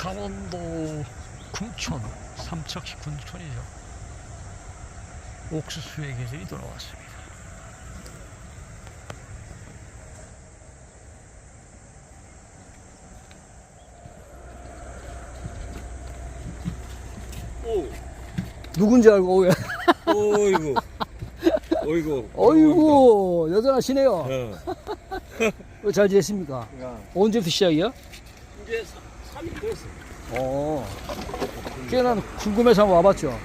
강원도 궁천 삼척시 군촌이죠. 옥수수의 계절이 돌아왔습니다. 오, 누군지 알고 오야. 어이구, 어이구, 어이구 여전하시네요. 어. 어, 잘 지냈습니까? 야, 언제부터 시작이야? 이제 3일 됐 어. 난 궁금해서 한번 와봤죠. 아이고,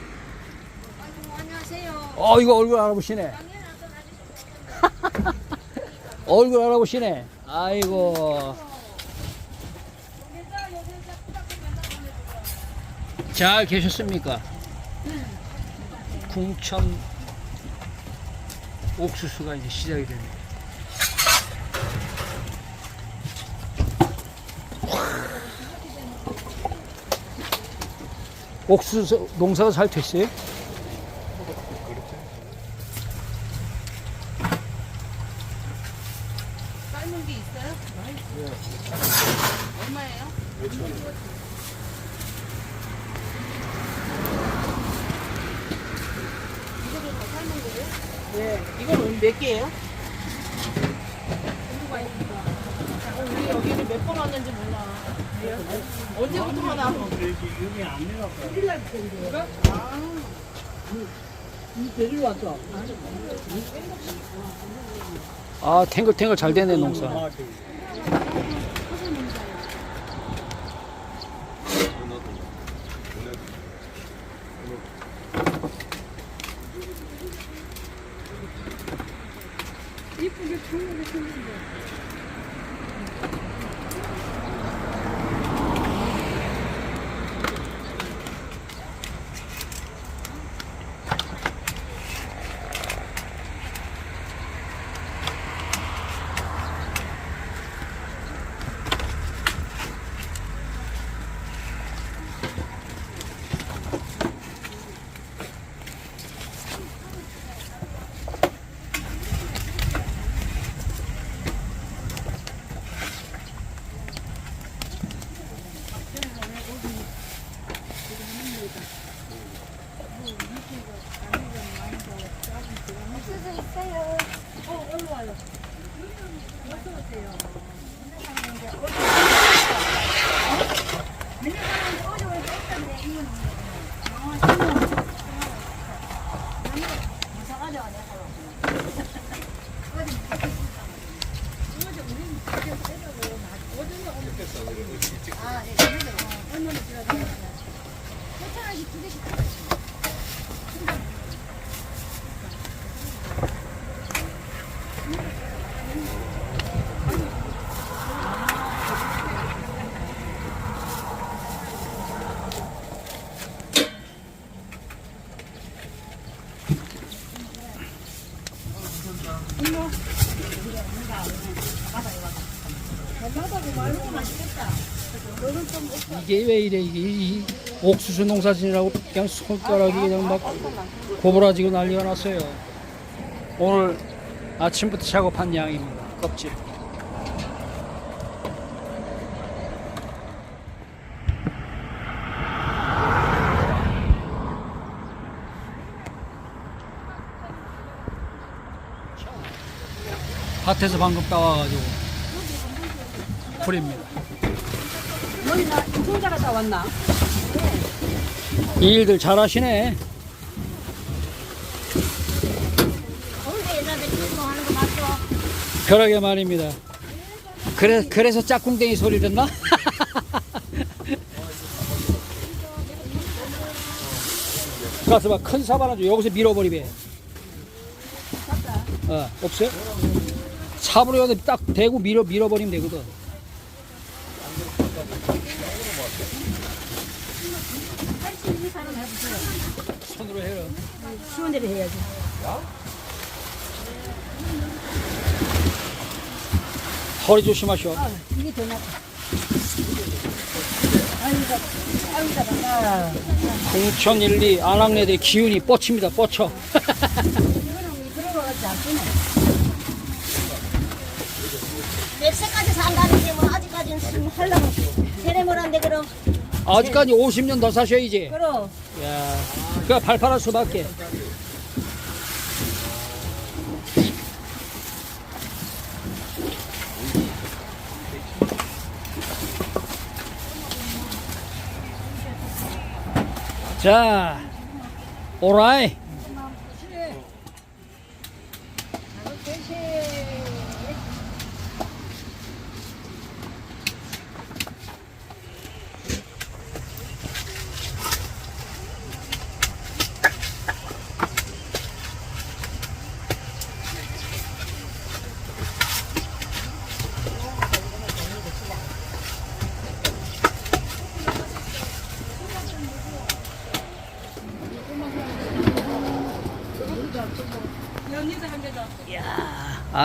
안녕하세요. 어 이거 얼굴 알아보시네. 얼굴 알아보시네. 아이고. 잘 계셨습니까? 궁천 옥수수가 이제 시작이 됩니다. 옥수수 농사가 잘 됐어요? 삶은 게 있어요? 얼마예요? 이거를 다 삶은 거예요? 네, 이거는 몇 개예요? 공부가 있으니까. 어, 우리 여기를 몇 번 왔는지 몰라. 언제부터 하나? 아 탱글탱글 잘 되네 농사. 옥수수 3분의 1에 이, 이 옥수수 농사진이라고 그냥 손가락이 그냥 막 고부라지고 난리가 났어요. 오늘 아침부터 작업한 양입니다. 껍질. 밭에서 방금 따와가지고 뿌립니다. 너희 나 인통자가 다 왔나? 이 일들 잘하시네. 서울대 여자들 운동하는 거 맞죠? 그러게 말입니다. 그래, 그래서 짝꿍댕이 소리 듣나? 가서 봐, 큰 사바나 줘. 여기서 밀어버리게. 어, 없어요? 삽으로 여기 딱 대고 밀어, 밀어버리면 되거든. 손으로 해요. 쉬운 대로 해야지. 허리 조심하셔. 이게 더 낫다. 아이고, 아이고, 잘한다. 공천 1, 2 안학내들 기운이 뻗칩니다. 뻗쳐. 않구나. 몇 세까지 산다는데 뭐 아직까지는 지금 하려고 세례물 한데 그럼 아직까지 50년 더 사셔야지. 그럼 야, 그냥 발팔할 수밖에. 자, 오라이.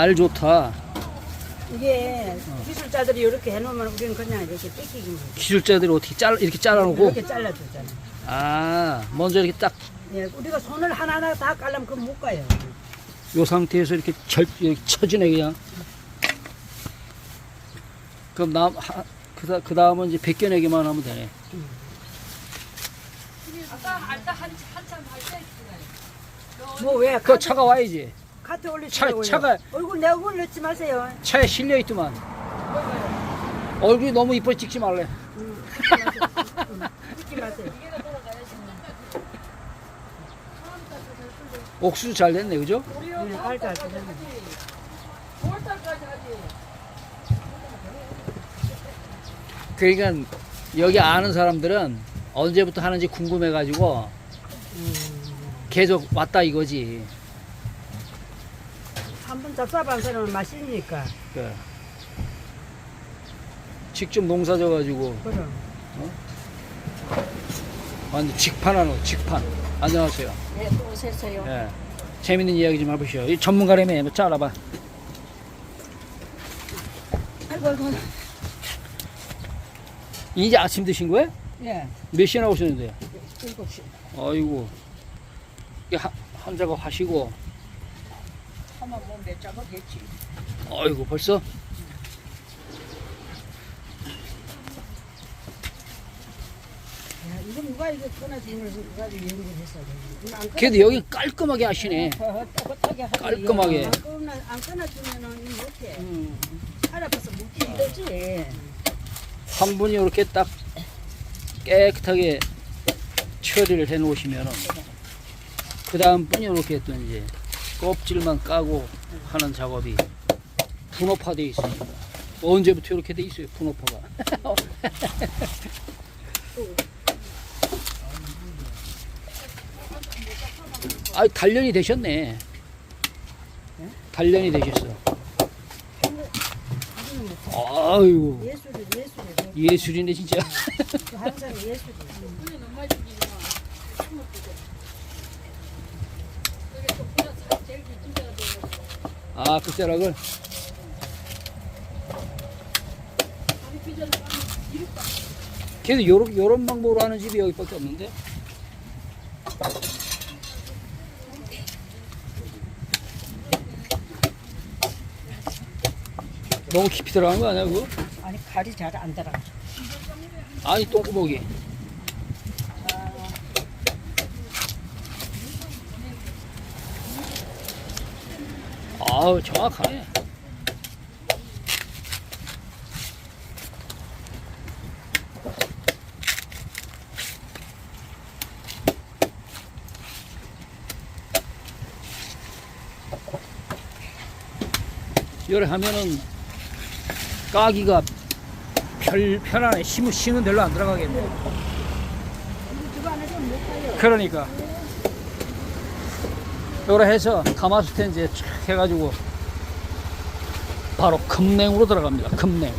알 좋다. 이게 기술자들이 이렇게 해놓으면 우리는 그냥 이렇게 뺏기기만 해. 기술자들이 어떻게 잘 이렇게 잘라놓고 이렇게 잘라주잖아. 아 먼저 이렇게 딱 요 예, 우리가 손을 하나하나 다 깔려면 그건 못 가요. 상태에서 이렇게 절 이렇게 쳐지네 그냥. 그럼 다음 하, 그다 그 다음은 이제 벗겨내기만 하면 되네. 뭐 왜? 그 차가 와야지. 차- 올리시라고요. 차가- 얼굴 내 얼굴 넣지 마세요. 차에 실려 있더만. 얼굴이 너무 이뻐 찍지 말래. 찍지 마세요. 옥수수 잘 됐네, 그죠? 네, 알죠, 알죠. 그러니까 여기 아는 사람들은 언제부터 하는지 궁금해가지고 계속 왔다 이거지. 한번 잡사본 사람은 맛있으니까. 그 직접 농사 져가지고 그럼. 완전 직판하는 직판. 안녕하세요. 네, 또 오셨어요. 예. 재밌는 이야기 좀 해보시오. 이 전문가라며 뭐 잘라봐. 아이고, 아이고. 이제 아침 드신 거예요? 예, 몇 시에 나오셨는데요? 일곱 시. 아이고. 이게 한, 한 작업 하시고. 하면 뭐몇 작업 했지. 아이고 벌써? 야, 이거 누가 이거 끊어지는 걸 가지고 연구했어야 돼. 그래도 여기 깔끔하게 하시네. 떳떳하게 하지. 깔끔하게. 안 끊어 안 끊어주면은 이거 못해. 살 아파서 묻기 힘들지. 황분이 이렇게 딱 깨끗하게 처리를 해 놓으시면은 그 다음 분이 이렇게 또 이제 껍질만 까고 하는 작업이 분업화되어 있습니다. 언제부터 이렇게 돼 있어요, 분업화가. 아, 단련이 되셨네. 단련이 되셨어. 아유, 예술이 예술이. 예술이네 진짜. 아, 끝자락을. 걔도 요런, 요런 방법으로 하는 집이 여기밖에 없는데? 너무 깊이 들어간 거 아니야, 그거? 아니 칼이 잘 안 들어. 아니, 똥구멍이. 아우, 정확하네. 요래 하면은 까기가 별, 편안해. 힘은, 힘은 별로 안 들어가겠네. 가요. 그러니까. 요래 해서 이제 쫙 해가지고 바로 금냉으로 들어갑니다. 금냉.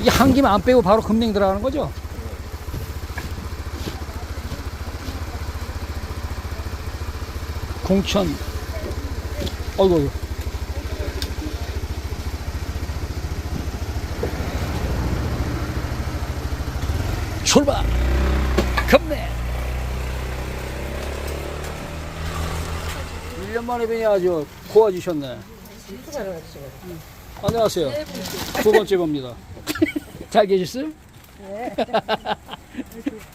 이게 한 김에 안 빼고 바로 금냉 들어가는 거죠? 공천. 어이구, 어이구. 출발! 금냉! 1년 만에 뵈니 아주. 일찍 알아갔어요. 안녕하세요. 두 번째 봅니다. 잘 계셨어요?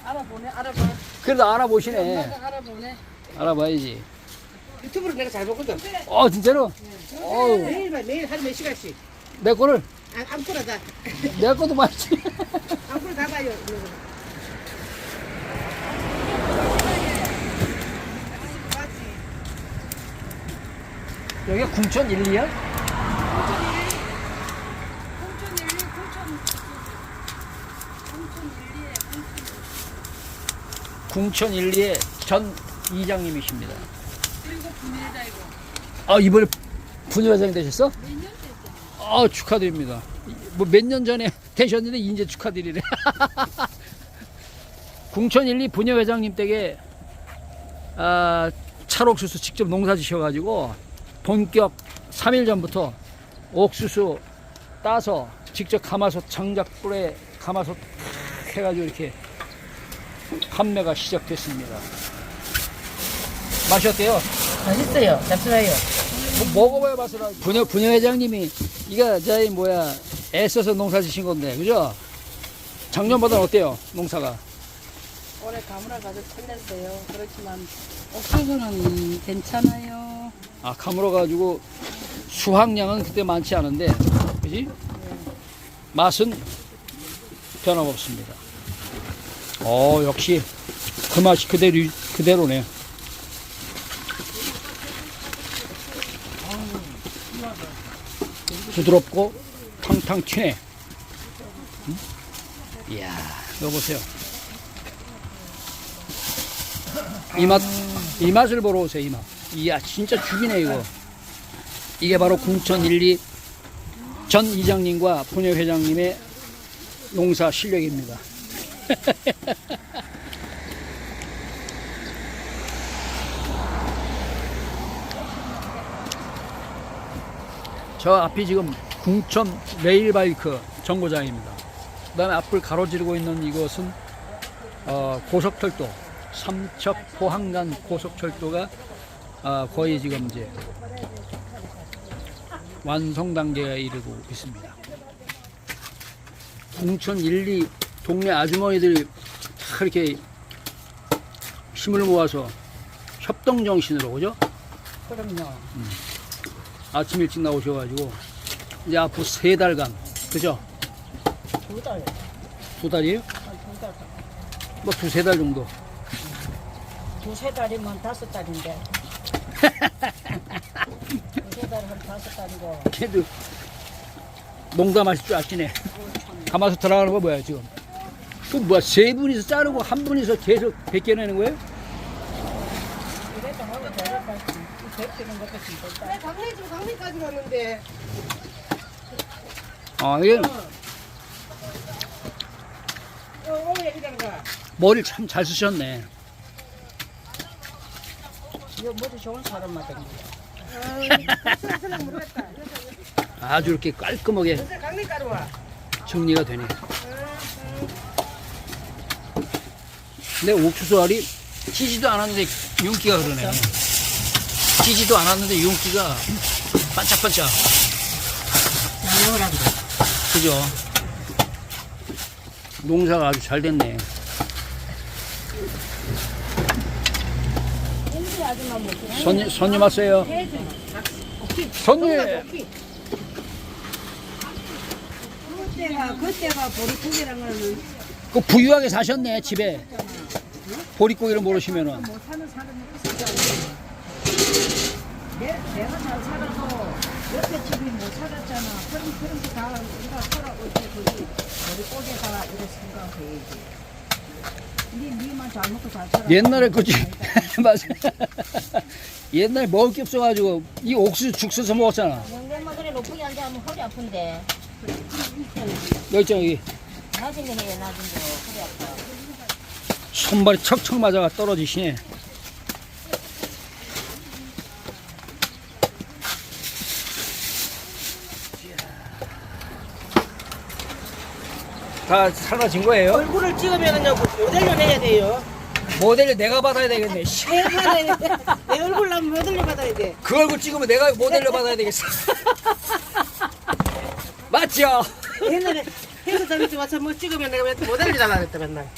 알아보네, 알아봐. 그래도 알아보시네. 엄마가 알아보네. 알아봐야지. 유튜브로 내가 잘 보거든. 어, 진짜로? 어우, 매일 봐, 매일 하루 몇 시간씩. 내 거를, 아, 아무거나 다. 내 것도 말지. 아무거나 다 봐요. 여기가 궁천 1, 2야? 궁천 1, 2의 전 이장님이십니다. 아, 이번에 분회장이 되셨어? 아, 축하드립니다. 뭐 몇 년 전에 되셨는데 이제 축하드리네. 궁천 1, 2 분회회장님 댁에 아, 찰옥수수 직접 농사 지셔가지고 본격 3일 전부터 옥수수 따서 직접 가마솥 장작불에 가마솥 탁 해가지고 이렇게 판매가 시작됐습니다. 맛이 어때요? 맛있어요. 잡수라요. 뭐, 먹어봐야 맛을 알죠. 분여, 분여 회장님이 이가 저희 뭐야 애써서 농사 지신 건데 그죠? 작년보다 어때요 농사가? 올해 가물아 가지고 끝냈어요. 그렇지만 옥수수는 괜찮아요. 아 가물어 가지고 수확량은 그때 많지 않은데 그지? 맛은 변함없습니다. 어 역시 그 맛이 그대로 그대로네. 부드럽고 탕탕 튀네. 음? 이야, 이거 보세요. 이 맛, 이 맛을 보러 오세요, 이 맛. 이야, 진짜 죽이네, 이거. 이게 바로 궁천 1, 2 전 이장님과 분여 회장님의 농사 실력입니다. 저 앞이 지금 궁천 레일바이크 정거장입니다. 그 다음에 앞을 가로지르고 있는 이것은 어, 고속철도, 삼척 포항간 고속철도가 아, 거의 지금 이제 완성 단계에 이르고 있습니다. 궁천 1, 2 동네 아주머니들이 다 이렇게 힘을 모아서 협동 정신으로 그죠? 그럼요. 아침 일찍 나오셔가지고 이제 앞으로 세 달간 그죠? 두 달. 두 달이에요? 두 달. 뭐 두세 달 정도. 두세 달이면 다섯 달인데. 달은 다섯 달이고. 걔도 농담하실 줄 아시네. 가마솥 들어가는 거 뭐야 지금? 그 뭐야 세 분이서 자르고 한 분이서 계속 벗겨내는 거예요? 힘들다. 강릉 좀 강릉까지 갔는데 아 이게 어, 오늘 얘기하는 거야. 머리를 참 잘 쓰셨네. 이거 머리 좋은 사람마다. 아주 이렇게 깔끔하게. 정리가 되네. 근데 옥수수 알이 찌지도 않았는데 윤기가 그러네. 찌지도 않았는데 윤기가 반짝반짝. 양념을 그죠? 농사가 아주 잘 됐네. 손님, 손님 왔어요. 손님! 그 부유하게 사셨네, 집에. 보릿고기를 모르시면은. 니 니만 잘 먹고 잘 살아. 옛날에 그지 맞아. 옛날에 먹을 게 없어가지고 이 옥수수 죽 써서 먹었잖아. 영대만 그래 높게 앉아 하면 허리 아픈데 여기 있잖아, 여기. 낮은 거 해야 낮은 거 허리 아파 손발이 척척 맞아가 떨어지시네. 다 사라진 거예요? 얼굴을 찍으면은요 모델로 내야 돼요. 모델을 내가 받아야 되겠네. 씨. 내가 받아야 돼. 내 얼굴 나면 모델로 받아야 돼. 그 얼굴 찍으면 내가 모델로 받아야 되겠어. 멋져. 옛날에 행사 장치 와서 뭐 찍으면 내가 맨날 모델을 잘라냈다 맨날.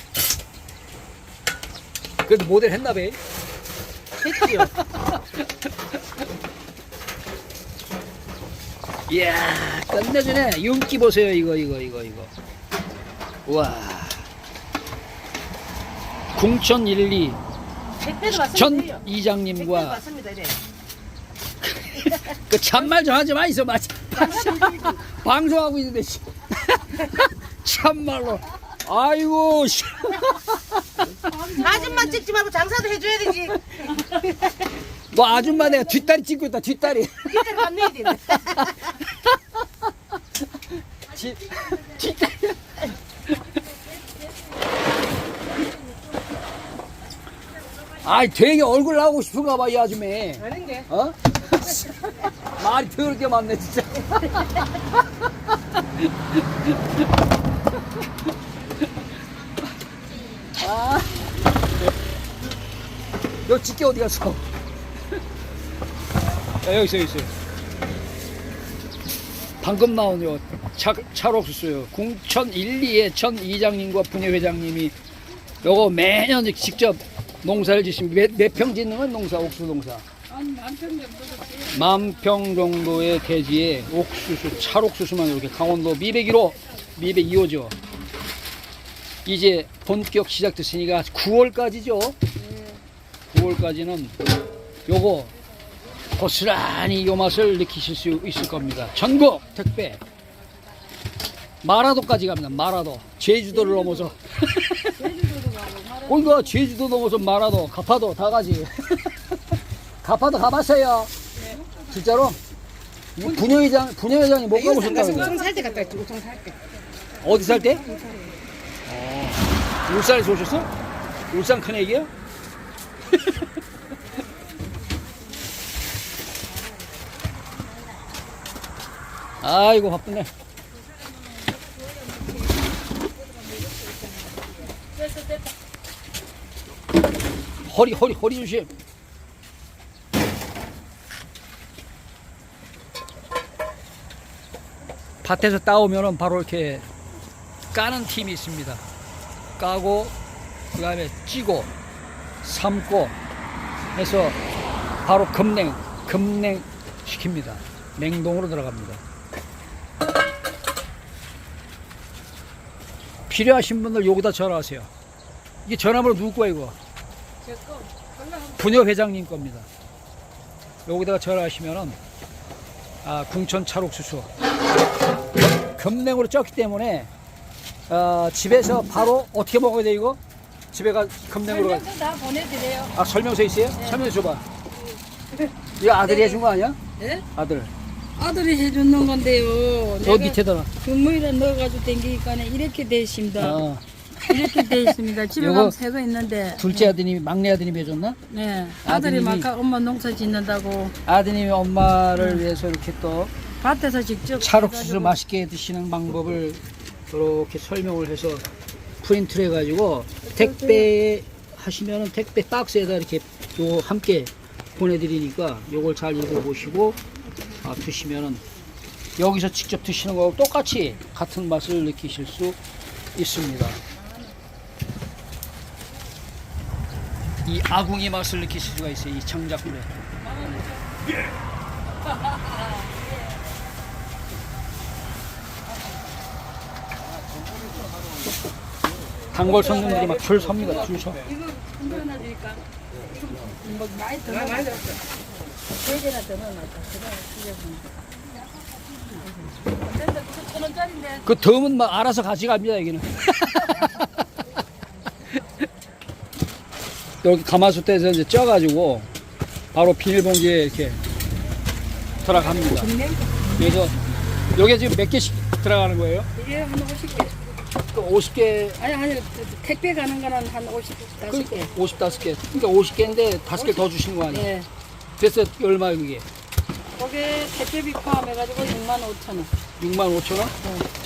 그래도 모델 했나 봐. 했지요. 이야, 끝내주네. 윤기 보세요. 이거, 이거, 이거, 이거. 우와. 궁천 1, 2. 택배도 왔으면 전 이장님과. 그 참말 좀 하지 마, 있어, 마. 방송하고 있는데, 씨. 참말로. 아이고, 씨. 아줌마 찍지 말고 장사도 해줘야 되지. 뭐 아줌마 내가 뒷다리 찍고 있다, 뒷다리. 이때 만나야 돼. 뒷, 뒷다리. 아이, 되게 얼굴 나오고 싶은가 봐, 이 아줌마. 아는 게. 어? 말이 더럽게 많네 진짜 아, 요 집게 어디 갔어? 야, 여기 있어, 여기 있어. 방금 나온 요 차, 찰옥수수요. 궁천 1, 2의 전 이장님과 분회 회장님이 요거 매년 직접 농사를 지신 몇평 짓는 건 농사, 옥수수 농사? 만평 정도의 대지에 옥수수, 찰옥수수만 이렇게 강원도 미백 1호, 미백 2호죠. 이제 본격 시작됐으니까 9월까지죠. 9월까지는 요거 고스란히 요 맛을 느끼실 수 있을 겁니다. 전국 택배. 마라도까지 갑니다. 마라도. 제주도를 넘어서. 그러니까 제주도 넘어서 마라도, 가파도 다 가지. 가파도 가봤어요. 진짜로? 분여회장, 분여회장이 못 가보셨다고. 우청 살때 갔다 왔지. 우청 살 때. 어디 살 때? 어, 울산에서 오셨어? 울산 큰 애기야? 아이고 바쁘네. 허리 허리 허리 조심. 밭에서 따오면은 바로 이렇게 까는 팀이 있습니다. 까고 그다음에 찌고 삶고 해서 바로 급냉 급냉 시킵니다. 냉동으로 들어갑니다. 필요하신 분들 여기다 전화하세요. 이게 전화번호 누구 거야 이거? 분여 회장님 겁니다. 여기다가 전화하시면은 아, 궁천 찰옥수수 급냉으로 쪘기 때문에 어, 집에서 바로 어떻게 먹어야 돼 이거? 집에 가 급냉으로 가. 설명서 다 보내드려요. 아 설명서 있어요? 설명서 줘봐. 이거 아들이 해준 거 아니야? 네? 아들. 아들이 해주는 건데요. 여기 밑에다가. 금물에 넣어가지고 댕기니까 이렇게 돼 있습니다. 어, 이렇게 돼 있습니다. 집에 요거- 가면 새거 있는데. 둘째 아드님이 막내 아드님이 해줬나? 네. 아들이 아드님이- 막 엄마 농사 짓는다고 아드님이 엄마를 위해서 이렇게 또 밭에서 직접 찰옥수수 해가지고 맛있게 드시는 방법을 이렇게 설명을 해서 프린트를 해가지고 택배 하시면은 택배 박스에다 이렇게 요 함께 보내드리니까 요걸 잘 읽어보시고 아, 드시면은 여기서 직접 드시는 거하고 똑같이 같은 맛을 느끼실 수 있습니다. 이 아궁이 맛을 느끼실 수가 있어요. 이 창작물에. 단골 손님들이 막 줄 섭니다. 줄 서. 이거 한번 하나 드릴까? 뭐 많이 더 넣어. 세 개나. 그다음에 천 원짜리인데. 그 덤은 막 알아서 가져갑니다 여기는. 여기 가마솥에서 이제 쪄가지고 바로 비닐봉지에 이렇게 들어갑니다. 그래서 여기 지금 몇 개씩 들어가는 거예요? 이게 한 50개. 그 50개, 아니 아니 택배 가는 거는 한 50, 50개. 55개. 그러니까 50개인데 5개 더 주시는 거 아니에요? 예. 그래서 얼마 그게? 거기에 택배비 포함해가지고 6만 5천 원. 6만 5천 원?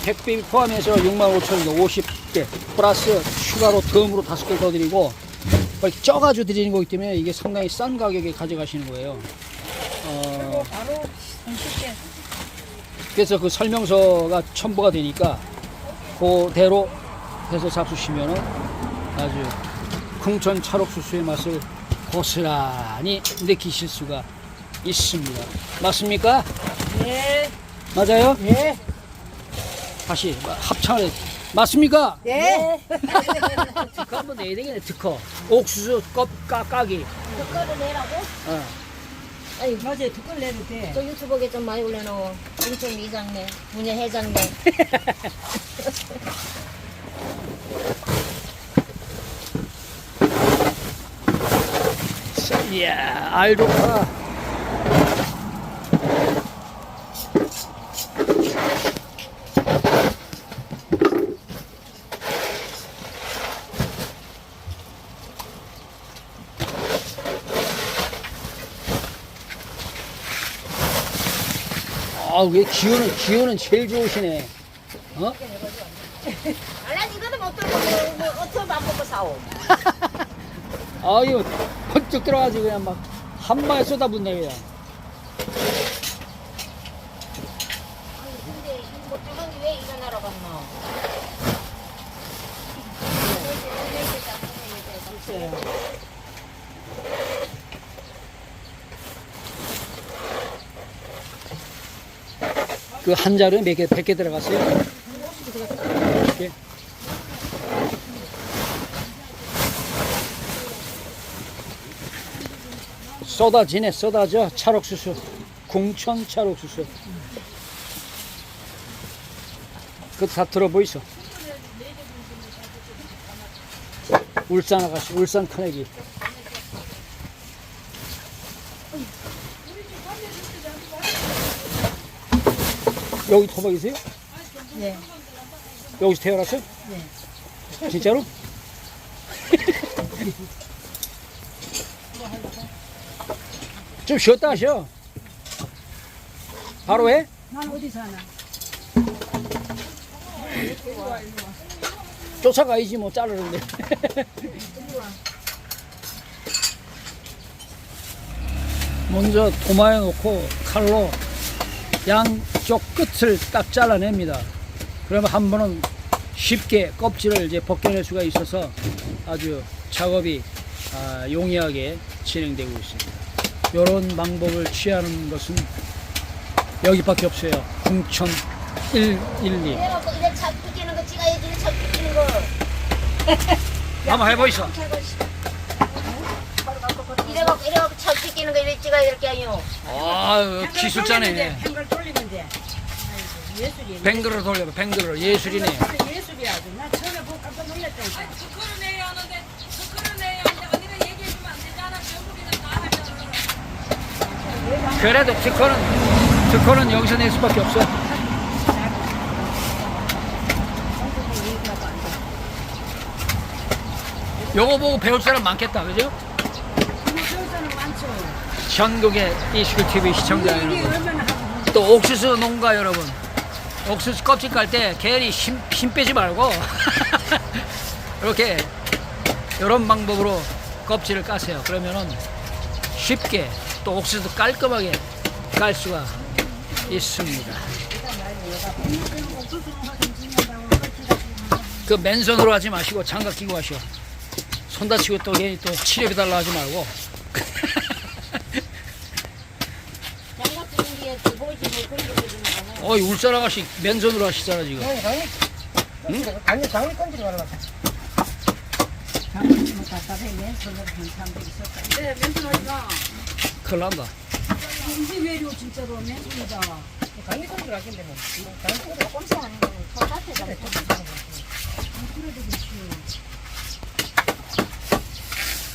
택배 포함해서 6만 5천 원이니까 50개 플러스 추가로 덤으로 5개 더 드리고 이렇게 쪄가지고 드리는 거기 때문에 이게 상당히 싼 가격에 가져가시는 거예요. 어, 바로 30개. 그래서 그 설명서가 첨부가 되니까 그대로 해서 잡수시면은 아주 풍천 찰옥수수의 맛을 고스란히 느끼실 수가 있습니다. 맞습니까? 네. 맞아요? 네. 다시 합창을 해. 맞습니까? 네. 특허 한번 내야 되겠네, 특허. 옥수수 껍 까, 까기. 그거를 내라고? 어. 아니 맞아요. 두건 내도 돼. 저 유튜브에 좀 많이 올려놓어. 인천 이장네, 문예 회장네. 이야, 알 좋다. 아, 왜 기운은, 기운은 제일 좋으시네. 어? 알란 이거도 못 들고 뭐, 뭐밥 먹고 사오? 아, 이거 번쩍 들어가지고 그냥 막 한 방에 쏟아붓네, 그냥. 근데 못 들은 게왜 일어나러 갔노? 그 한 자루에 몇 개, 백개 들어갔어요? 예. 쏟아지네, 쏟아져. 찰옥수수. 궁천 찰옥수수. 그거 다 들어보이소. 울산 아가씨, 울산 큰애기. 여기 토박이세요? 네. 여기서 태어났어요? 네. 진짜로? 좀 쉬었다 하셔. 바로 해? 난 어디 사나? 쫓아가야지 뭐 자르는데. 먼저 도마에 놓고 칼로 양쪽 끝을 딱 잘라냅니다. 그러면 한 번은 쉽게 껍질을 이제 벗겨낼 수가 있어서 아주 작업이 아, 용이하게 진행되고 있습니다. 이런 방법을 취하는 것은 여기밖에 없어요. 궁천 112. 이래갖고 이래 차 뜯기는 거 찍어야지 이래 차 뜯기는 거. 한번 해보이소. 이래갖고 이래갖고 차 뜯기는 거 이래 찍어야 될 게 아니오. 아 기술자네. 팽글 돌리면 돼. 아이고, 예술이야. 뱅그를 돌려봐. 뱅그를 예술이네. 예술이야. 아주. 나 처음에 보고 깜짝 놀랐다니까. 특허를 내야 하는데 특허를 내야 하는데 언니가 얘기해주면 안 되잖아. 결국에는 다 하잖아. 그래도 특허는 특허는 여기서 낼 수밖에 없어. 요거 보고 배울 사람 많겠다, 그죠? 전국의 이슈 TV 시청자 여러분, 또 옥수수 농가 여러분, 옥수수 껍질 깔 때 괜히 힘, 힘 빼지 말고 이렇게 이런 방법으로 껍질을 까세요. 그러면은 쉽게 또 옥수수도 깔끔하게 깔 수가 있습니다. 그 맨손으로 하지 마시고 장갑 끼고 하시오. 손 다치고 또 괜히 또 치료비 달라 하지 말고. 장갑 쓰는 게 보이지 뭐 그런 거 보이지 뭐. 어이 울산 아가씨 맨손으로 하시잖아 지금. 강력 장미 건지를 말라. 장미 뭐 답답해. 맨손으로 한 사람도 있었다. 네, 멘트 어디가? 큰일 난다. 인지 외로 진짜로 맨손이다. 강미 건지를 하긴데 뭐. 강미 건지가 꼼짝 안 하고.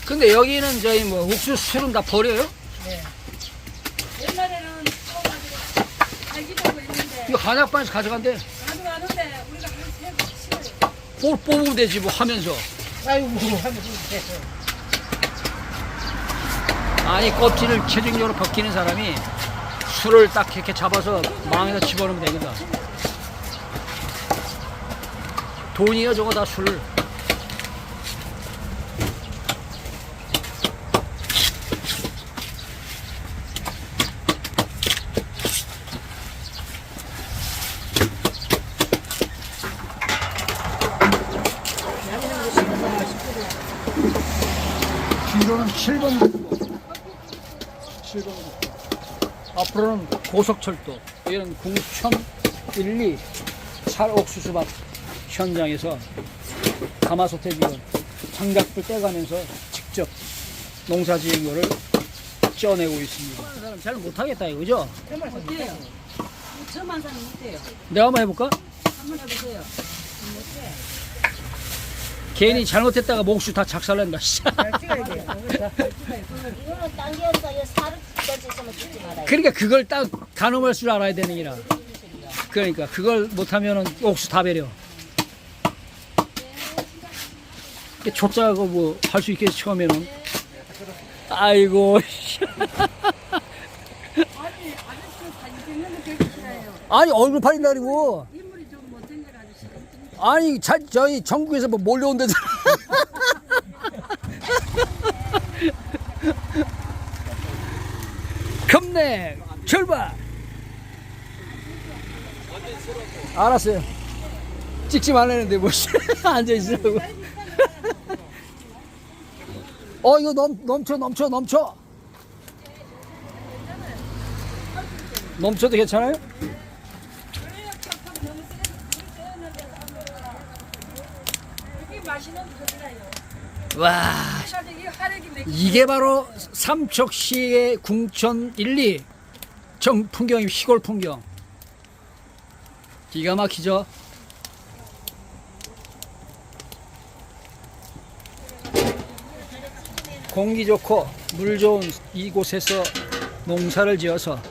근데 여기는 저희 뭐 옥수수 술은 다 버려요? 옛날에는 써가지고 알기도 하고 했는데 이거 한약방에서 가져간대. 가져가는데 우리가 한세 싫어요. 뽑, 뽑으면 되지 뭐 하면서. 아이고 하면서 아니 껍질을 체중적으로 벗기는 사람이 술을 딱 이렇게 잡아서 망에다 집어넣으면 되거든. 돈이요 저거 다 술. 7번 국도 7번 국도 앞으로는 고속철도 이런 궁천 1, 2 찰옥수수밭 현장에서 가마솥에 지금 장작불 떼가면서 직접 농사지은 거를 쪄내고 있습니다. 하는 사람 잘 못하겠다 이거죠? 어때요? 처음 한 사람 어때요? 내가 한번 해볼까? 한번 해보세요. 괜히 잘못했다가 목수 다 작살낸다. 잘 찍어야 돼요. 이거는 당겨서 이 살을 뜯지 있으면 뜯지 말아요. 그러니까 그걸 딱 가늠할 줄 알아야 되는 기라. 그러니까 그걸 못하면은 옥수 다 배려. 족자고 뭐 할 수 있겠지 처음에는. 아이고. 씨. 아니 얼굴 팔린다리고. 인물이 좀 못생겨가지고 아니 자, 저희 전국에서 뭐 몰려온다잖아. 겁내 출발. 알았어요. 찍지 말라는데 뭐 앉아 있으라고. 어 이거 넘 넘쳐 넘쳐 넘쳐. 넘쳐도 괜찮아요? 이게 맛있는 거잖아요. 와 이게 바로 삼척시의 궁천 1, 2 정 풍경이 시골 풍경. 기가 막히죠. 공기 좋고 물 좋은 이곳에서 농사를 지어서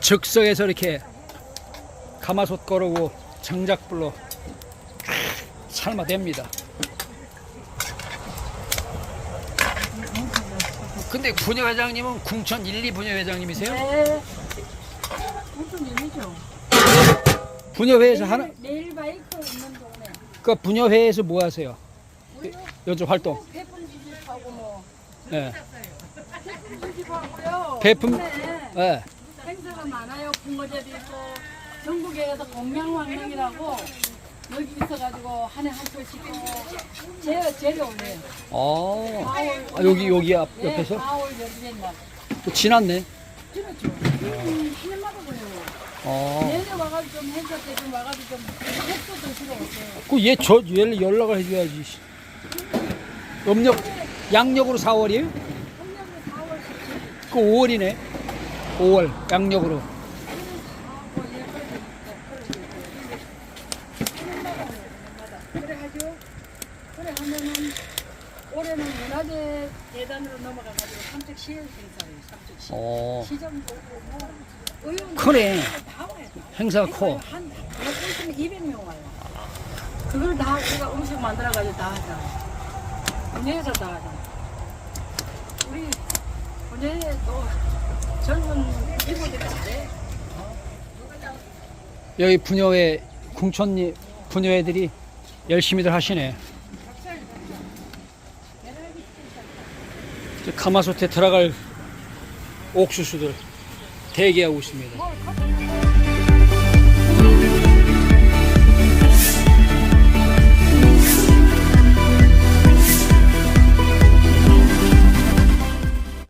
즉석에서 이렇게 가마솥 거르고 장작불로 삶아댑니다. 근데 부녀회장님은 궁천 1, 2 부녀회장님이세요? 네. 무슨 일이죠? 부녀회에서 하나 내일 바이크 있는 동네. 그 부녀회에서 뭐 하세요? 요즘 활동. 배분 수집하고 뭐. 예. 배분 수집하고요. 배품- 네. 예. 행사가 많아요. 붕어제도 있고 전국에 가서 공양왕릉이라고 여기 있어가지고 한 해한 제려 올래요. 어. 4월 아, 여기 여기 앞 네, 옆에서 4월 열일에 날. 또 지났네. 그렇죠. 음, 한 해마다 그래요. 어. 내내 와가지고 좀 행사 때좀 와가지고 좀 햇도 드시러 오세요. 그얘저 얘를 연락을 해줘야지. 음력 양력으로 4월이에요? 홍역은 4월 17일. 그 5월이네. 5월 양력으로. 그래 하죠. 그래 하면은 문화재 재단으로 넘어가가지고 삼척 시흥 행사를 삼척 시 어. 시정 보고 뭐 의원 크네. 다 와요. 행사가 커. 한 몇분 있으면 200명 와요. 그걸 다 우리가 음식 만들어가지고 다 하자. 분야에서 다 하자. 우리 분야에 또 젊은 이모들이 잘해. 여기 부녀회 궁천리 부녀회들이 열심히들 하시네. 가마솥에 들어갈 옥수수들 대기하고 있습니다.